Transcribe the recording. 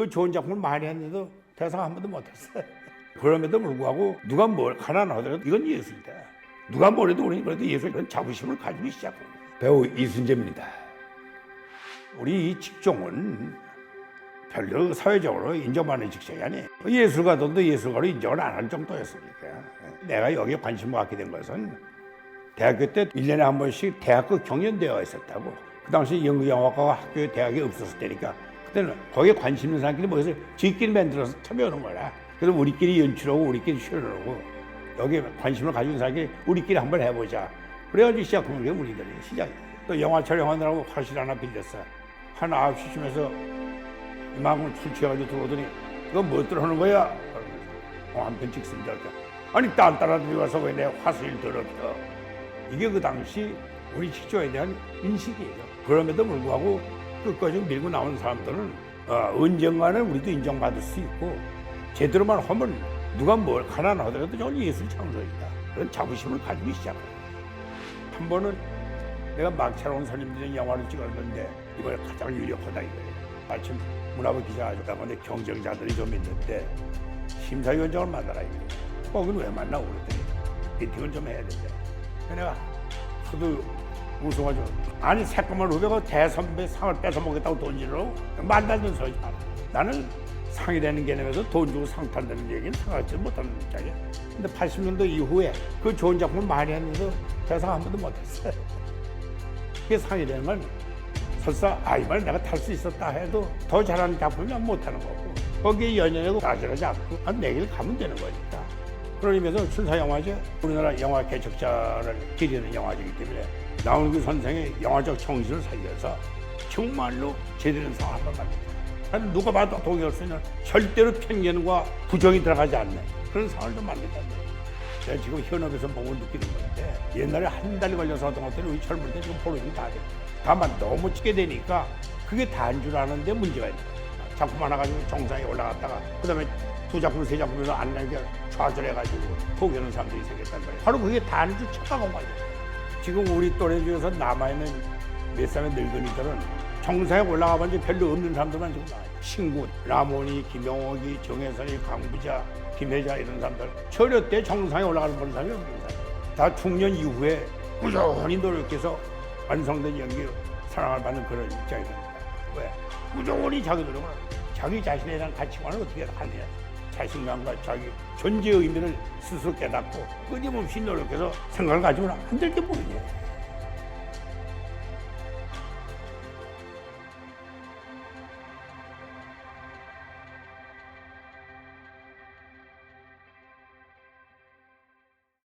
그 좋은 작품을 많이 했는데도 대상 한 번도 못했어요. 그럼에도 불구하고 누가 뭘 가난 하더라도 이건 예술이다. 누가 뭐래도 우리는 그래도 예술 그런 자부심을 가지고 거예요. 배우 이순재입니다. 우리 이 직종은 별로 사회적으로 인정받는 직종이 아니에요. 예술가들도 예술가로 인정을 안 할 정도였으니까. 내가 여기에 관심을 갖게 된 것은 대학교 때 1년에 한 번씩 대학교 경연대회가 있었다고. 그 당시 연극영화과가 학교에 대학에 없었을 때니까 그때는 거기에 관심 있는 사람끼리 모여서 지끼리 만들어서 참여하는 거라. 그래서 우리끼리 연출하고 우리끼리 출연하고 여기에 관심을 있는 사람끼리 우리끼리 한번 해보자. 그래가지고 시작한 게 우리들의 시작이에요. 또 영화 촬영하느라고 화실 하나 빌렸어. 한 9시쯤에서 이만큼 술 취해가지고 들어오더니 이거 뭐 들어오는 거야? 어, 한편 찍습니다. 그러니까 아니 딴 따라들이 와서 왜 내 화술 더럽혀? 이게 그 당시 우리 직조에 대한 인식이에요. 그럼에도 불구하고 끝까지 밀고 나온 사람들은 어, 언젠가는 우리도 인정받을 수 있고 제대로만 하면 누가 뭘 가난 하더라도 저건 예술 창조이다. 그런 자부심을 가지고 시작해요. 한 번은 내가 막차로 온 손님들이 영화를 찍었는데 이번에 가장 유력하다 이거예요. 마침 문화부 가는데 경쟁자들이 좀 있는데 심사위원장을 만나라 이거예요. 거긴 왜 만나고 그랬더니 미팅을 좀 해야 된대. 내가 하도 웃어가지고 아니 새까만 후배가 대선배 상을 뺏어먹겠다고 돈 주려고 만나던 소리 말 나는 상이라는 개념에서 돈 주고 상 탄다는 얘기는 생각지 못하는 입장이야. 근데 80년도 이후에 그 좋은 작품을 많이 했는데 대상 한 번도 못했어요. 그게 상이라는 건 설사 아 이번에 내가 탈 수 있었다 해도 더 잘하는 작품이면 못하는 거고 거기에 연연하고 가져가지 않고 한내길 가면 되는 거니까 그런 의미에서 순사 영화제 우리나라 영화 개척자를 기리는 영화제이기 때문에 나훈규 선생의 영화적 정신을 살려서 정말로 제대로 한번 만듭니다. 아니, 누가 봐도 동의할 수 있는 절대로 편견과 부정이 들어가지 않는 그런 상을 좀 만든다는 거예요. 제가 지금 현업에서 보고 느끼는 건데 옛날에 한 달 걸려서 하던 것들이 우리 젊을 때 지금 포로이 다 돼. 다만 너무 찍게 되니까 그게 다인 줄 아는데 문제가 있는 거예요. 작품 하나 가지고 정상에 올라갔다가 그 다음에 두 작품 세 작품에서 안 나게 좌절해가지고 포기하는 사람들이 생겼단 말이에요. 바로 그게 다인 줄 착각한 거예요. 지금 우리 또래 중에서 남아있는 몇 살의 늙은이들은 정상에 올라가 본 지 별로 없는 사람들만 지금 나와요. 신군, 라모니, 김영옥이, 정혜선이, 강부자, 김혜자 이런 사람들. 철여 때 정상에 올라가는 본 사람이 없는 사람. 다 중년 이후에 꾸준히 노력해서 완성된 연기 사랑을 받는 그런 입장이 됩니다. 왜? 꾸준히 자기 노력을. 자기 자신에 대한 가치관을 어떻게 하느냐. 자신감과 자기 존재의 의미를 스스로 깨닫고 끊임없이 노력해서 생각을 가지고는 안 될 게 뭐냐.